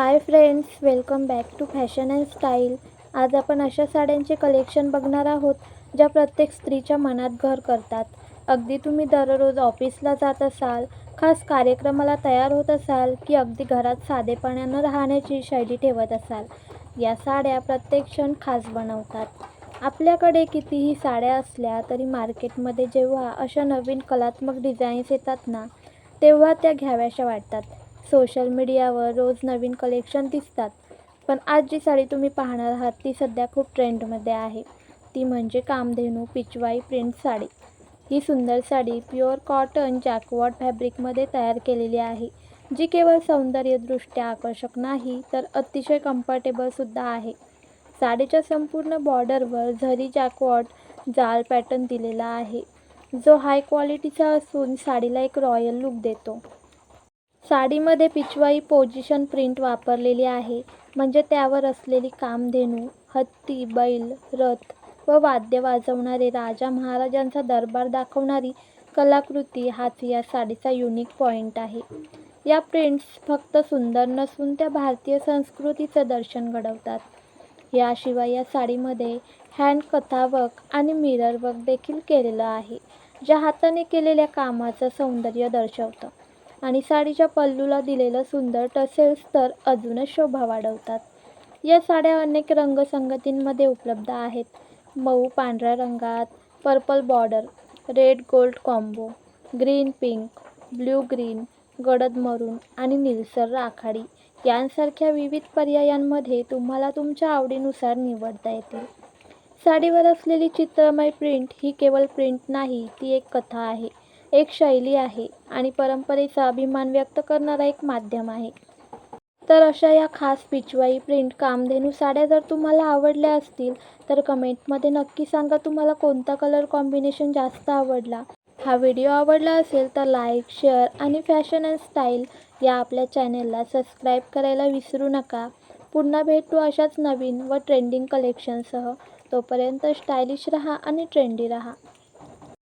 Hi friends welcome back to fashion and style आज आपण अशा साड्यांचे कलेक्शन बघणार आहोत ज्या प्रत्येक स्त्रीच्या मनात घर करतात. अगदी तुम्ही दररोज ऑफिसला जात असाल खास कार्यक्रमाला तयार होत असाल की अगदी घरात साधेपणानं राहण्याची शैली ठेवत असाल या साड्या प्रत्येक क्षण खास बनवतात. आपल्याकडे कितीही साड्या असल्या तरी मार्केटमध्ये जेव्हा अशा नवीन कलात्मक डिझाईन्स येतात ना तेव्हा त्या घ्याव्याशा वाटतात. सोशल मीडियावर रोज नवीन कलेक्शन दिसतात. पण आज जी साडी तुम्ही पाहणार आहात ती सध्या खूप ट्रेंडमध्ये आहे. ती म्हणजे कामधेनू पिचवाई प्रिंट साडी. ही सुंदर साडी प्युअर कॉटन जॅकवॉट फॅब्रिकमध्ये तयार केलेली आहे. जी केवळ सौंदर्यदृष्ट्या आकर्षक नाही तर अतिशय कम्फर्टेबलसुद्धा आहे. साडीच्या संपूर्ण बॉर्डरवर झरी जॅकवॉट जाल पॅटर्न दिलेला आहे. जो हाय क्वालिटीचा असून साडीला एक रॉयल लुक देतो. साडीमध्ये पिचवाई पोजिशन प्रिंट वापरलेली आहे. म्हणजे त्यावर असलेली कामधेनू हत्ती बैल रथ व वाद्य वाजवणारे राजा महाराजांचा दरबार दाखवणारी कलाकृती हाच या साडीचा युनिक पॉईंट आहे. या प्रिंट्स फक्त सुंदर नसून त्या भारतीय संस्कृतीचं दर्शन घडवतात. याशिवाय या साडीमध्ये हँड कथावक आणि मिरर वर्क देखील केलेलं आहे ज्या हाताने केलेल्या कामाचं सौंदर्य दर्शवतं. आणि साडीच्या पल्लूला दिलेलं सुंदर टसेल्स तर अजूनच शोभा वाढवतात. या साड्या अनेक रंगसंगतींमध्ये उपलब्ध आहेत. मऊ पांढऱ्या रंगात purple border red gold combo green pink blue green गडद मरून आणि निळसर राखाडी यांसारख्या विविध पर्यायांमध्ये तुम्हाला तुमच्या आवडीनुसार निवडता येते साडीवर असलेली चित्रमय प्रिंट ही केवळ प्रिंट नाही ती एक कथा आहे. एक शैली आहे आणि परंपरेचा अभिमान व्यक्त करणारा एक माध्यम आहे. तर अशा या खास पिचवाई प्रिंट कामधेनू साड्या जर तुम्हाला आवडल्या असतील तर कमेंटमध्ये नक्की सांगा तुम्हाला कोणता कलर कॉम्बिनेशन जास्त आवडला. हा व्हिडिओ आवडला असेल तर लाईक शेअर आणि फॅशन अँड स्टाईल या आपल्या चॅनेलला सबस्क्राईब करायला विसरू नका. पुन्हा भेटू अशाच नवीन व ट्रेंडिंग कलेक्शनसह तोपर्यंत स्टायलिश रहा आणि ट्रेंडी रहा.